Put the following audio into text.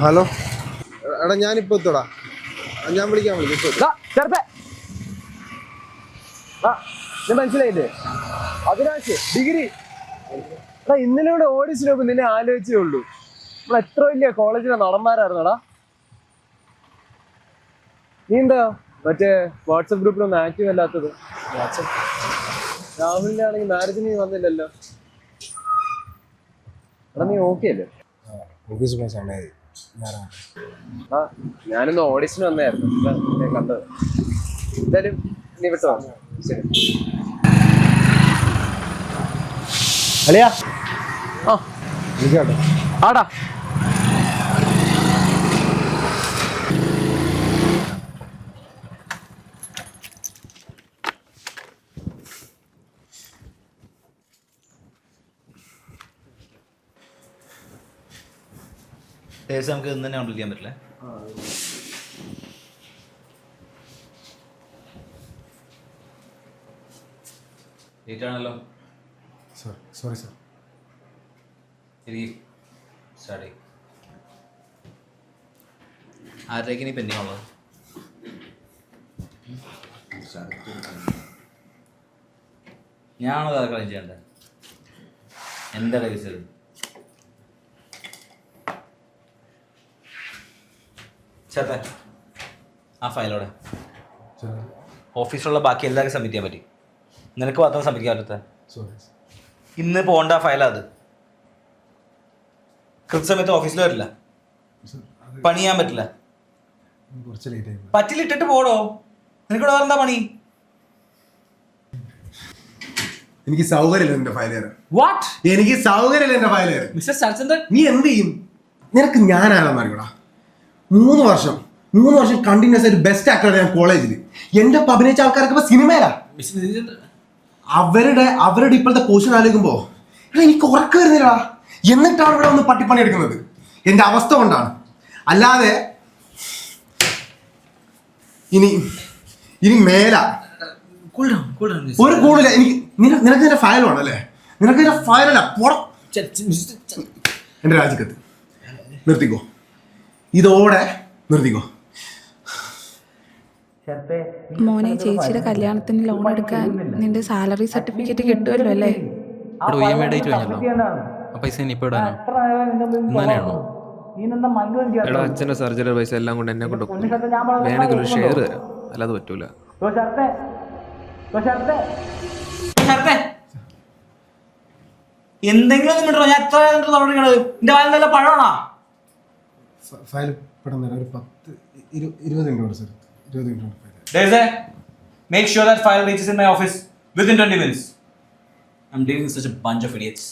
Hello. എടാ ഞാനിപ്പോ എത്തോടാ. ഞാൻ വിളിക്കാൻ വിളിക്കാം. മനസ്സിലായില്ലേ? അവിനാശ് ഡിഗ്രി. എടാ ഇന്നലെ ഇവിടെ ഓഡിഷൻ നോക്കും നിന്നെ ആലോചിച്ചേ ഉള്ളൂ. നമ്മൾ എത്ര വലിയ കോളേജിലെ നടന്മാരായിരുന്നടാ. നീ എന്താ മറ്റേ വാട്സപ്പ് ഗ്രൂപ്പിലൊന്നും ആക്റ്റീവ് അല്ലാത്തത്? രാഹുലിന്റെ ആണെങ്കിൽ മാരേജിന് നീ വന്നില്ലല്ലോ. എടാ നീ ഓക്കെ അല്ലേ? ആ ഞാനിന്ന് ഓഡിഷൻ വന്നായിരുന്നു കണ്ടത്. എന്തായാലും നീ വിട്ടോ ശരി. അളിയാ. ആ. ആടാ. ടേസ്റ്റ് നമുക്ക് ഇന്ന് തന്നെ കംപ്ലീറ്റ് ചെയ്യാൻ പറ്റില്ല? ലേറ്റ് ആണല്ലോ. സോറി സോറി സാർ ശരി. സ്റ്റാർട്ട് ചെയ്യും ആരുടെയൊക്കെ ഇനി പെൻഡിങ് ഉള്ളത്? ഞാണോ തൽക്കാലം ചെയ്യണ്ടേ എന്താ കേസ് ചേർത്തെ ആ ഫയലോടെ ഓഫീസിലുള്ള ബാക്കി എല്ലാവർക്കും സബ്മിറ്റ് ചെയ്യാൻ പറ്റി. നിനക്ക് മാത്രം സബ്മിറ്റ് ചെയ്യാൻ പറ്റത്തെ? ഇന്ന് പോകേണ്ട ഫയലാ അത്. കൃത്യസമയത്ത് ഓഫീസിൽ വരില്ല. പണി ചെയ്യാൻ പറ്റില്ല ഇട്ടിട്ട് പോടോ. നിനക്കിവിടെ വേറെന്താ പണി? എനിക്ക് സൗകര്യമില്ല എന്റെ ഫയൽ തരാൻ. വാട്ട് എനിക്ക് സൗകര്യമില്ല എന്റെ ഫയൽ തരാൻ. മിസ്റ്റർ ശരചന്ദ്രൻ നീ എന്ത് ചെയ്യും? നിനക്ക് ഞാനാണെന്ന് അറിയൂടാ? മൂന്ന് വർഷം. മൂന്ന് വർഷം കണ്ടിന്യൂസ് ആയിട്ട് ബെസ്റ്റ് ആക്ടറാണ് ഞാൻ കോളേജിൽ എന്റെ ഒപ്പം അഭിനയിച്ച ആൾക്കാരൊക്കെ ഇപ്പൊ സിനിമയിലാ അവരുടെ അവരുടെ ഇപ്പോഴത്തെ പൊസിഷൻ ആലോചിക്കുമ്പോ എനിക്ക് ഉറക്കം വരുന്നില്ല എന്നിട്ടാണ് ഇവിടെ ഒന്ന് പട്ടിപ്പണി എടുക്കുന്നത് എന്റെ അവസ്ഥ കൊണ്ടാണ്. അല്ലാതെ ഇനി ഇനി മേല. ഒരു കൂടുതല എനിക്ക് നിനക്ക് എന്റെ ഫയൽ വേണം അല്ലേ? നിനക്ക് എന്റെ ഫയലല്ല പുറ എന്റെ രാജിക്കത്ത് നിർത്തിക്കോ. ഇതോടെ നിർത്തിക്കോ. മോനെ ചേച്ചിയുടെ കല്യാണത്തിന് ലോൺ എടുക്കാൻ നിന്റെ സാലറി സർട്ടിഫിക്കറ്റ് കിട്ടുമല്ലോ അല്ലേ? ഇവിടെ ഇ എം ഐ ഡേറ്റ് കഴിഞ്ഞല്ലോ. ആ പൈസ ഇനിയിപ്പോൾ ഇടാനോ? ഇന്നലെയാണോ എടാ അച്ഛന്റെ സർജറി പൈസ എല്ലാം കൊണ്ട് എന്നെ കൊണ്ട്. വേണമെങ്കിൽ ഒരു ഷെയർ തരാം. അല്ലാതെ പറ്റൂല. എന്തെങ്കിലും ഒന്നും ഞാൻ എത്ര വായിൽ നല്ല പഴമാണോ ഫയൽ പെട്ടെന്ന് ഒരു പത്ത് ഇരുപത് മിനിറ്റ് ഉണ്ട് സർ. ഇരുപത് മിനിറ്റ് ഉണ്ട് make sure that file reaches in my office within twenty minutes I'm dealing such a bunch of idiots